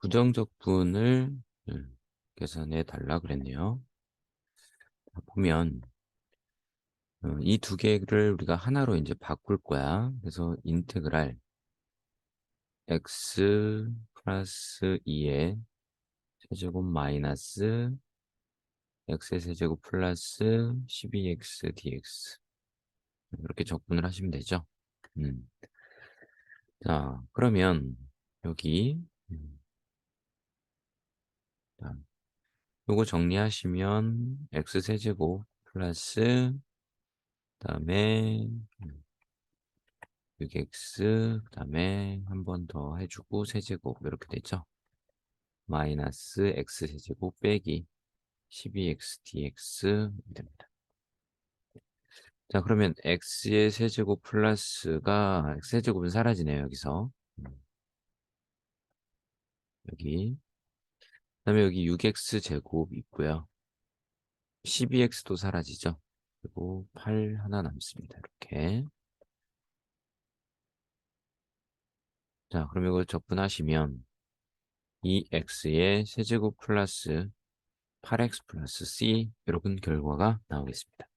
부정적분을 음, 계산해 달라 그랬네요. 자, 보면 어, 이두 개를 우리가 하나로 이제 바꿀 거야. 그래서 인테그랄 x 플러스 2의 세제곱 마이너스 x의 세제곱 플러스 12x dx 이렇게 적분을 하시면 되죠. 음. 자, 그러면 여기 음. 자, 요거 정리하시면 x 세제곱 플러스 그다음에 6x 그다음에 한 번 더 해주고 세제곱 이렇게 되죠. 마이너스 x 세제곱 빼기 12x dx 됩니다. 자 그러면 x의 세제곱 플러스가 세제곱은 사라지네요 여기서 여기 그 다음에 여기 6x 제곱 있고요. 12x도 사라지죠. 그리고 8 하나 남습니다. 이렇게. 자, 그럼 이걸 적분하시면 2x의 세제곱 플러스 8x 플러스 c 이런 결과가 나오겠습니다.